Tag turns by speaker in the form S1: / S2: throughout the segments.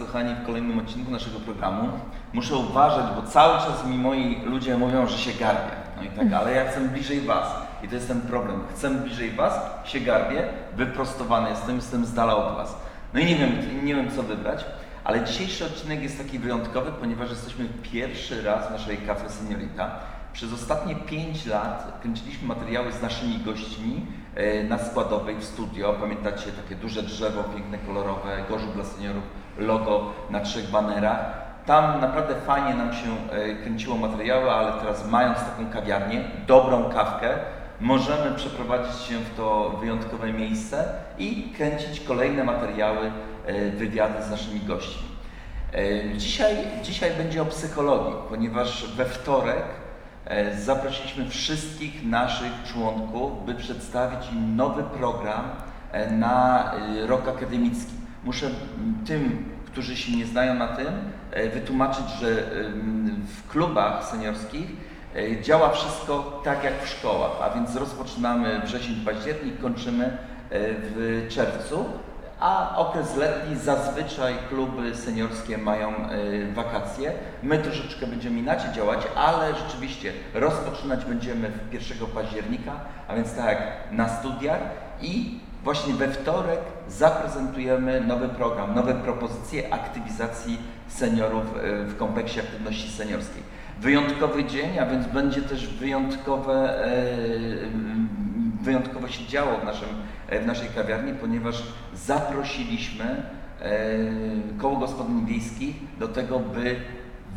S1: kochani, w kolejnym odcinku naszego programu. Muszę uważać, bo cały czas mi moi ludzie mówią, że się garbię. No i tak, ale ja chcę bliżej Was. I to jest ten problem. Chcę bliżej Was, się garbię, wyprostowany jestem, jestem z dala od Was. No i nie wiem, nie wiem co wybrać, ale dzisiejszy odcinek jest taki wyjątkowy, ponieważ jesteśmy pierwszy raz w naszej Cafe Seniorita. Przez ostatnie 5 lat kręciliśmy materiały z naszymi gośćmi na składowej w studio. Pamiętacie takie duże drzewo, piękne, kolorowe, gorzów dla seniorów, logo na trzech banerach. Tam naprawdę fajnie nam się e, kręciło materiały, ale teraz mając taką kawiarnię, dobrą kawkę, możemy przeprowadzić się w to wyjątkowe miejsce i kręcić kolejne materiały, e, wywiady z naszymi gośćmi. E, Dzisiaj, dzisiaj będzie o psychologii, ponieważ we wtorek e, zaprosiliśmy wszystkich naszych członków, by przedstawić im nowy program e, na e, rok akademicki. Muszę tym, którzy się nie znają na tym, e, wytłumaczyć, że w klubach seniorskich e, działa wszystko tak jak w szkołach, a więc rozpoczynamy wrzesień, październik, kończymy e, w czerwcu. A okres letni zazwyczaj kluby seniorskie mają e, wakacje. My troszeczkę będziemy inaczej działać, ale rzeczywiście rozpoczynać będziemy w 1 października, a więc tak na studiach i właśnie we wtorek zaprezentujemy nowy program, nowe propozycje aktywizacji seniorów e, w kompleksie aktywności seniorskiej. Wyjątkowy dzień, a więc będzie też wyjątkowe e, wyjątkowo się działo w, naszym, e, w naszej kawiarni, ponieważ zaprosiliśmy e, koło gospodyń wiejskich do tego, by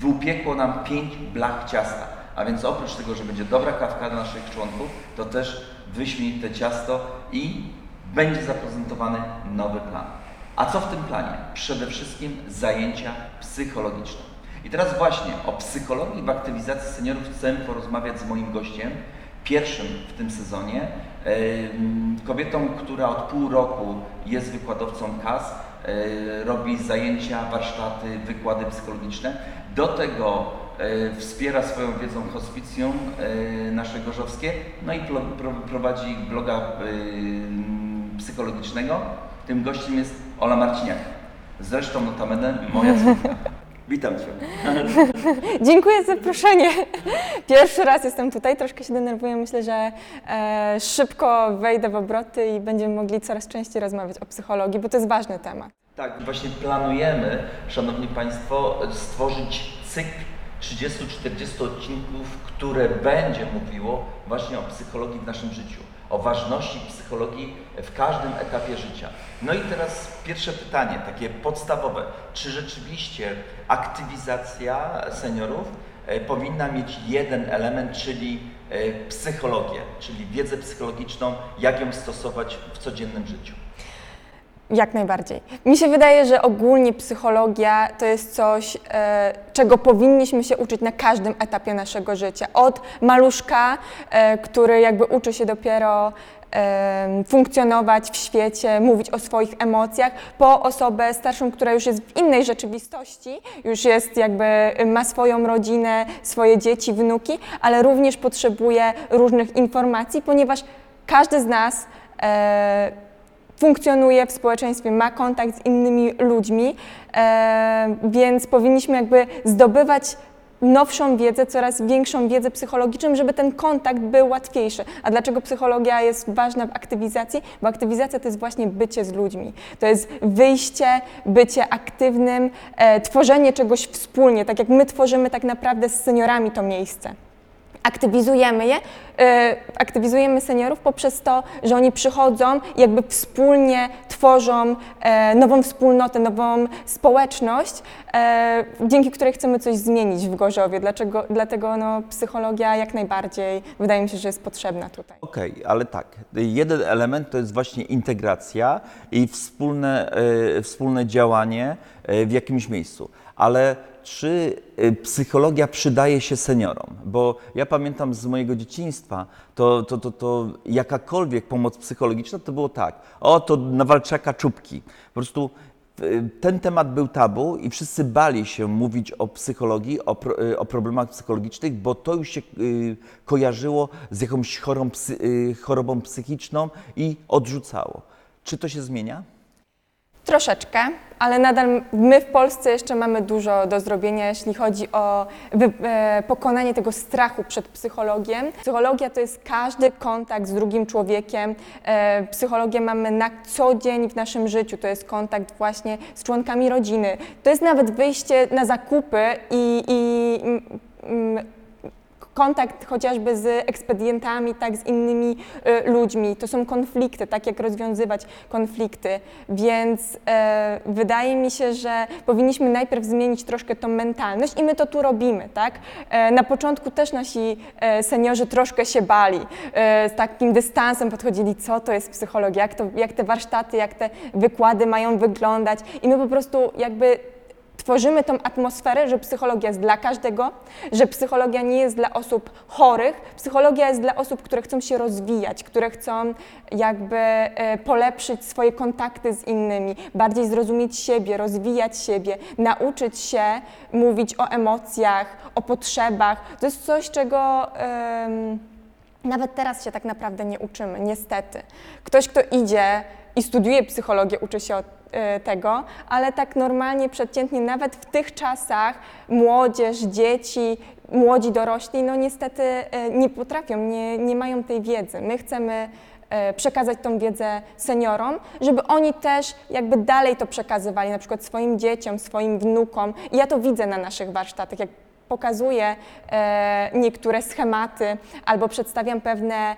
S1: wypiekło nam pięć blach ciasta. A więc oprócz tego, że będzie dobra kawka dla naszych członków, to też wyśmienite ciasto i będzie zaprezentowany nowy plan. A co w tym planie? Przede wszystkim zajęcia psychologiczne. I teraz właśnie o psychologii w aktywizacji seniorów chcę porozmawiać z moim gościem, pierwszym w tym sezonie, em, kobietą, która od pół roku jest wykładowcą KAS, e, robi zajęcia, warsztaty, wykłady psychologiczne. Do tego e, wspiera swoją wiedzą hospicjum e, nasze gorzowskie, no i prowadzi bloga e, psychologicznego. Tym gościem jest Ola Marciniak. Zresztą notabene moja córka. Witam Cię.
S2: Dziękuję za zaproszenie. Pierwszy raz jestem tutaj, troszkę się denerwuję. Myślę, że e, szybko wejdę w obroty i będziemy mogli coraz częściej rozmawiać o psychologii, bo to jest ważny temat.
S1: Tak, właśnie planujemy, Szanowni Państwo, stworzyć cykl 30-40 odcinków, które będzie mówiło właśnie o psychologii w naszym życiu, o ważności psychologii w każdym etapie życia. No i teraz pierwsze pytanie, takie podstawowe. Czy rzeczywiście aktywizacja seniorów e, powinna mieć jeden element, czyli e, psychologię, czyli wiedzę psychologiczną, jak ją stosować w codziennym życiu?
S2: Jak najbardziej. Mi się wydaje, że ogólnie psychologia to jest coś, e, czego powinniśmy się uczyć na każdym etapie naszego życia. Od maluszka, e, który jakby uczy się dopiero e, funkcjonować w świecie, mówić o swoich emocjach, po osobę starszą, która już jest w innej rzeczywistości, już jest jakby, ma swoją rodzinę, swoje dzieci, wnuki, ale również potrzebuje różnych informacji, ponieważ każdy z nas e, funkcjonuje w społeczeństwie, ma kontakt z innymi ludźmi, e, więc powinniśmy jakby zdobywać nowszą wiedzę, coraz większą wiedzę psychologiczną, żeby ten kontakt był łatwiejszy. A dlaczego psychologia jest ważna w aktywizacji? Bo aktywizacja to jest właśnie bycie z ludźmi. To jest wyjście, bycie aktywnym, e, tworzenie czegoś wspólnie, tak jak my tworzymy tak naprawdę z seniorami to miejsce aktywizujemy je, e, aktywizujemy seniorów poprzez to, że oni przychodzą jakby wspólnie tworzą e, nową wspólnotę, nową społeczność, e, dzięki której chcemy coś zmienić w Gorzowie. Dlaczego, dlatego no, psychologia jak najbardziej wydaje mi się, że jest potrzebna tutaj.
S3: Okej, ale tak. Jeden element to jest właśnie integracja i wspólne, e, wspólne działanie w jakimś miejscu. Ale czy e, psychologia przydaje się seniorom? Bo ja pamiętam z mojego dzieciństwa, to, to, to, to jakakolwiek pomoc psychologiczna to było tak. O, to Nawalczaka czubki. Po prostu y, ten temat był tabu i wszyscy bali się mówić o psychologii, o, y, o problemach psychologicznych, bo to już się y, kojarzyło z jakąś chorą, y, chorobą psychiczną i odrzucało. Czy to się zmienia?
S2: Troszeczkę, ale nadal my w Polsce jeszcze mamy dużo do zrobienia, jeśli chodzi o e, pokonanie tego strachu przed psychologiem. Psychologia to jest każdy kontakt z drugim człowiekiem. E, psychologię mamy na co dzień w naszym życiu. To jest kontakt właśnie z członkami rodziny. To jest nawet wyjście na zakupy i, i mm, mm, kontakt chociażby z ekspedientami, tak, z innymi y, ludźmi. To są konflikty, tak jak rozwiązywać konflikty. Więc e, wydaje mi się, że powinniśmy najpierw zmienić troszkę tą mentalność i my to tu robimy, tak? E, na początku też nasi e, seniorzy troszkę się bali, e, z takim dystansem podchodzili, co to jest psychologia, jak, to, jak te warsztaty, jak te wykłady mają wyglądać i my po prostu jakby tworzymy tą atmosferę, że psychologia jest dla każdego, że psychologia nie jest dla osób chorych, psychologia jest dla osób, które chcą się rozwijać, które chcą jakby e, polepszyć swoje kontakty z innymi, bardziej zrozumieć siebie, rozwijać siebie, nauczyć się mówić o emocjach, o potrzebach. To jest coś, czego. em, nawet teraz się tak naprawdę nie uczymy, niestety. Ktoś, kto idzie i studiuje psychologię, uczy się od tego, ale tak normalnie, przeciętnie, nawet w tych czasach młodzież, dzieci, młodzi dorośli, no niestety e, nie potrafią, nie, nie mają tej wiedzy. My chcemy e, przekazać tą wiedzę seniorom, żeby oni też jakby dalej to przekazywali, na przykład swoim dzieciom, swoim wnukom. I ja to widzę na naszych warsztatach, jak pokazuję e, niektóre schematy albo przedstawiam pewne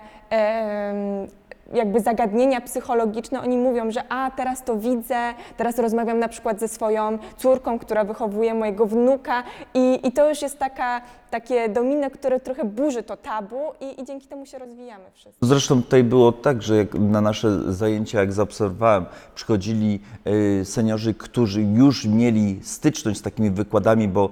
S2: jakby zagadnienia psychologiczne, oni mówią, że a teraz to widzę, teraz rozmawiam na przykład ze swoją córką, która wychowuje mojego wnuka i, i to już jest taka, takie domino, które trochę burzy to tabu i, i dzięki temu się rozwijamy wszyscy.
S1: Zresztą tutaj było tak, że jak na nasze zajęcia, jak zaobserwowałem, przychodzili y, seniorzy, którzy już mieli styczność z takimi wykładami, bo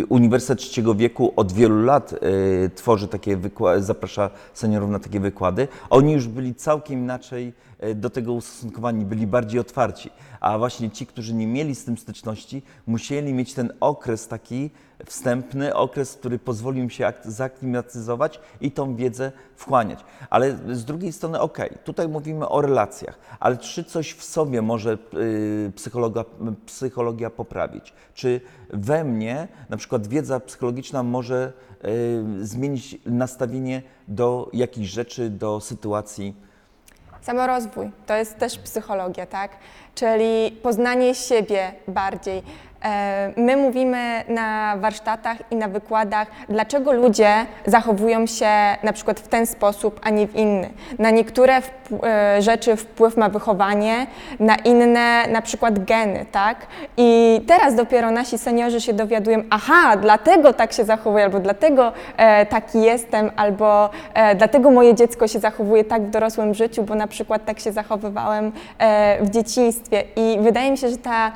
S1: y, Uniwersytet Trzeciego Wieku od wielu lat y, tworzy takie wykłady, zaprasza seniorów na takie wykłady. Oni już byli całkiem inaczej y, do tego ustosunkowani, byli bardziej otwarci. A właśnie ci, którzy nie mieli z tym styczności, musieli mieć ten okres taki wstępny, okres, który pozwolił im się ak- zaaklimatyzować i tą wiedzę wchłaniać. Ale z drugiej strony, okej, tutaj mówimy o relacjach, ale czy coś w sobie może y, psychologa, psychologia poprawić? Czy we mnie na przykład wiedza psychologiczna może y, zmienić nastawienie do jakichś rzeczy, do sytuacji?
S2: Samorozwój to jest też psychologia, tak? Czyli poznanie siebie bardziej. E, My mówimy na warsztatach i na wykładach, dlaczego ludzie zachowują się na przykład w ten sposób, a nie w inny. Na niektóre e, rzeczy wpływ ma wychowanie, na inne na przykład geny, tak? I teraz dopiero nasi seniorzy się dowiadują, aha, dlatego tak się zachowuję, albo dlatego e, taki jestem, albo dlatego moje dziecko się zachowuje tak w dorosłym życiu, bo na przykład tak się zachowywałem w dzieciństwie. I wydaje mi się, że ta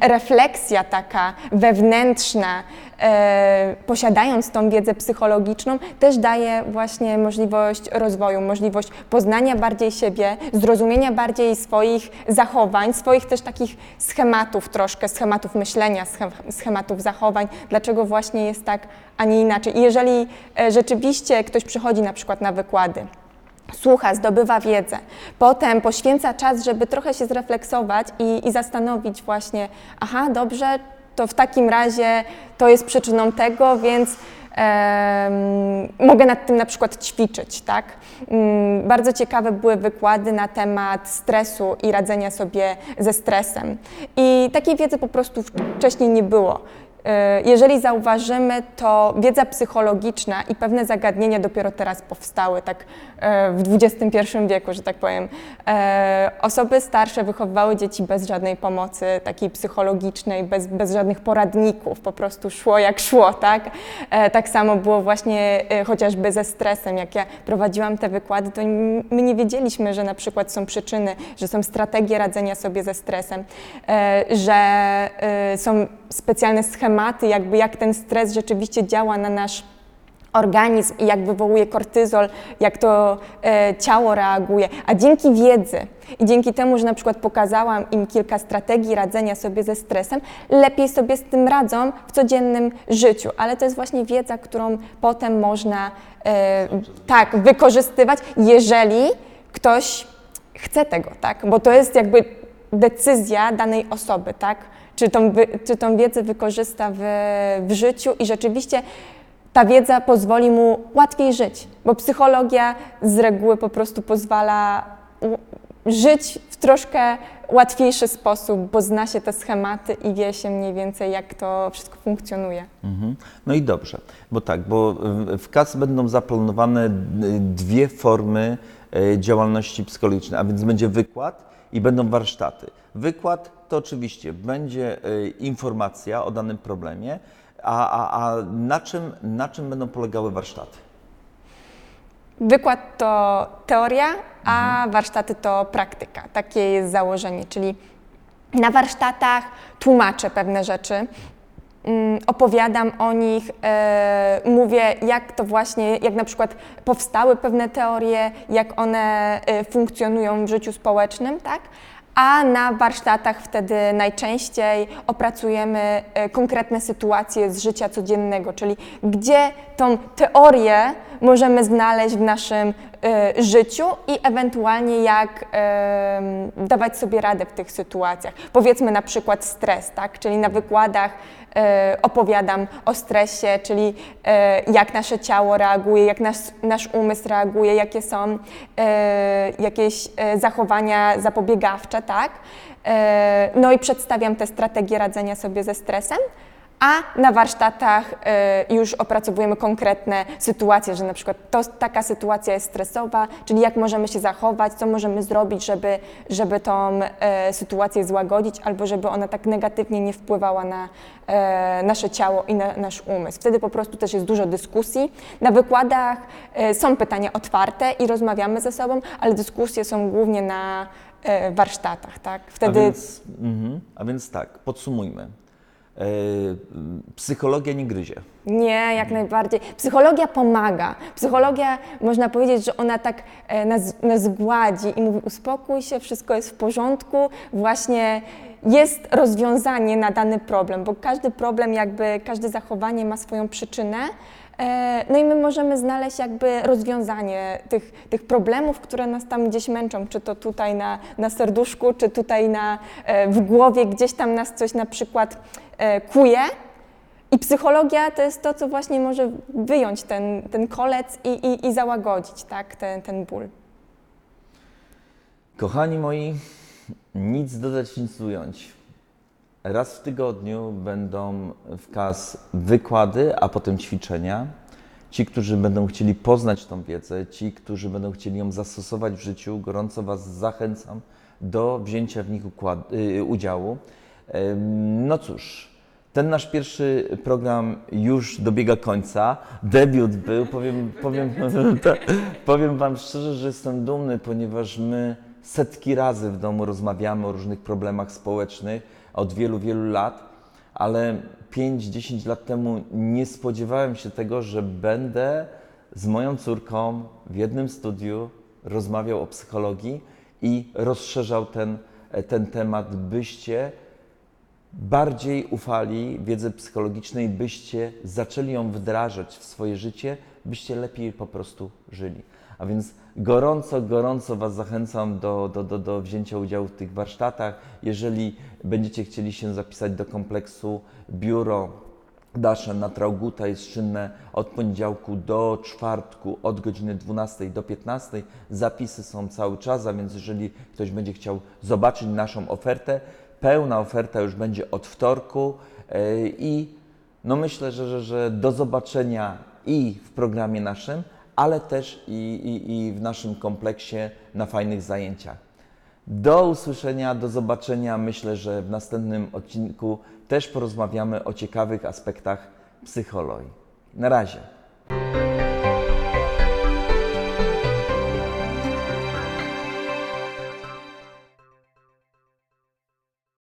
S2: refleksja taka wewnętrzna, e, posiadając tą wiedzę psychologiczną, też daje właśnie możliwość rozwoju, możliwość poznania bardziej siebie, zrozumienia bardziej swoich zachowań, swoich też takich schematów troszkę, schematów myślenia, schem- schematów zachowań, dlaczego właśnie jest tak, a nie inaczej. I jeżeli e, rzeczywiście ktoś przychodzi na przykład na wykłady, słucha, zdobywa wiedzę, potem poświęca czas, żeby trochę się zrefleksować i, i zastanowić właśnie, aha, dobrze, to w takim razie to jest przyczyną tego, więc em, mogę nad tym na przykład ćwiczyć, tak? Mm, Bardzo ciekawe były wykłady na temat stresu i radzenia sobie ze stresem. I takiej wiedzy po prostu wcześniej nie było. E, Jeżeli zauważymy, to wiedza psychologiczna i pewne zagadnienia dopiero teraz powstały, tak e, w XXI wieku, że tak powiem. E, Osoby starsze wychowywały dzieci bez żadnej pomocy takiej psychologicznej, bez, bez żadnych poradników, po prostu szło jak szło, tak? Tak samo było właśnie chociażby ze stresem. Jak ja prowadziłam te wykłady, to my nie wiedzieliśmy, że na przykład są przyczyny, że są strategie radzenia sobie ze stresem, że są specjalne schematy, jakby jak ten stres rzeczywiście działa na nasz organizm i jak wywołuje kortyzol, jak to e, ciało reaguje. A dzięki wiedzy i dzięki temu, że na przykład pokazałam im kilka strategii radzenia sobie ze stresem, lepiej sobie z tym radzą w codziennym życiu. Ale to jest właśnie wiedza, którą potem można e, tak wykorzystywać, jeżeli ktoś chce tego, tak? Bo to jest jakby decyzja danej osoby, tak? Czy tą, czy tą wiedzę wykorzysta w, w życiu i rzeczywiście ta wiedza pozwoli mu łatwiej żyć, bo psychologia z reguły po prostu pozwala żyć w troszkę łatwiejszy sposób, bo zna się te schematy i wie się mniej więcej, jak to wszystko funkcjonuje.
S1: Mhm. No i dobrze, bo tak, bo w- KAS będą zaplanowane dwie formy działalności psychologicznej, a więc będzie wykład i będą warsztaty. Wykład to oczywiście będzie y, informacja o danym problemie, a, a, a na, czym, na czym będą polegały warsztaty?
S2: Wykład to teoria, a warsztaty to praktyka. Takie jest założenie, czyli na warsztatach tłumaczę pewne rzeczy, opowiadam o nich, e, mówię jak to właśnie, jak na przykład powstały pewne teorie, jak one e, funkcjonują w życiu społecznym, tak? A na warsztatach wtedy najczęściej opracujemy e, konkretne sytuacje z życia codziennego, czyli gdzie tą teorię możemy znaleźć w naszym życiu i ewentualnie jak em, dawać sobie radę w tych sytuacjach. Powiedzmy na przykład stres, tak? czyli na wykładach e, opowiadam o stresie, czyli e, jak nasze ciało reaguje, jak nasz, nasz umysł reaguje, jakie są e, jakieś e, zachowania zapobiegawcze, tak? E, no i przedstawiam te strategie radzenia sobie ze stresem. A na warsztatach e, już opracowujemy konkretne sytuacje, że na przykład to, taka sytuacja jest stresowa, czyli jak możemy się zachować, co możemy zrobić, żeby, żeby tą e, sytuację złagodzić, albo żeby ona tak negatywnie nie wpływała na e, nasze ciało i na nasz umysł. Wtedy po prostu też jest dużo dyskusji. Na wykładach e, są pytania otwarte i rozmawiamy ze sobą, ale dyskusje są głównie na e, warsztatach, tak? Wtedy
S1: A więc, mhm, a więc tak, podsumujmy. E, psychologia nie gryzie.
S2: Nie, jak najbardziej. Psychologia pomaga. Psychologia, można powiedzieć, że ona tak e, nas, nas gładzi i mówi uspokój się, wszystko jest w porządku, właśnie jest rozwiązanie na dany problem, bo każdy problem, jakby każde zachowanie ma swoją przyczynę. E, No i my możemy znaleźć jakby rozwiązanie tych, tych problemów, które nas tam gdzieś męczą, czy to tutaj na, na serduszku, czy tutaj na, e, w głowie, gdzieś tam nas coś na przykład e, kuje. I psychologia to jest to, co właśnie może wyjąć ten, ten kolec i, i, i załagodzić tak, ten, ten ból.
S1: Kochani moi, nic dodać, nic ująć. Raz w tygodniu będą w KAS wykłady, a potem ćwiczenia. Ci, którzy będą chcieli poznać tą wiedzę, ci, którzy będą chcieli ją zastosować w życiu, gorąco Was zachęcam do wzięcia w nich układ, y, udziału. No cóż, ten nasz pierwszy program już dobiega końca. Debiut był, powiem, powiem, powiem Wam szczerze, że jestem dumny, ponieważ my setki razy w domu rozmawiamy o różnych problemach społecznych od wielu, wielu lat, ale 5-10 lat temu nie spodziewałem się tego, że będę z moją córką w jednym studiu rozmawiał o psychologii i rozszerzał ten, ten temat, byście bardziej ufali wiedzy psychologicznej, byście zaczęli ją wdrażać w swoje życie, byście lepiej po prostu żyli. A więc gorąco, gorąco Was zachęcam do, do, do, do wzięcia udziału w tych warsztatach. Jeżeli będziecie chcieli się zapisać do kompleksu biuro Dasze na Trauguta jest czynne od poniedziałku do czwartku od godziny 12 do 15. Zapisy są cały czas, a więc jeżeli ktoś będzie chciał zobaczyć naszą ofertę, pełna oferta już będzie od wtorku yy, i no myślę, że, że, że do zobaczenia i w programie naszym, ale też i, i, i w naszym kompleksie na fajnych zajęciach. Do usłyszenia, do zobaczenia. Myślę, że w następnym odcinku też porozmawiamy o ciekawych aspektach psychologii. Na razie.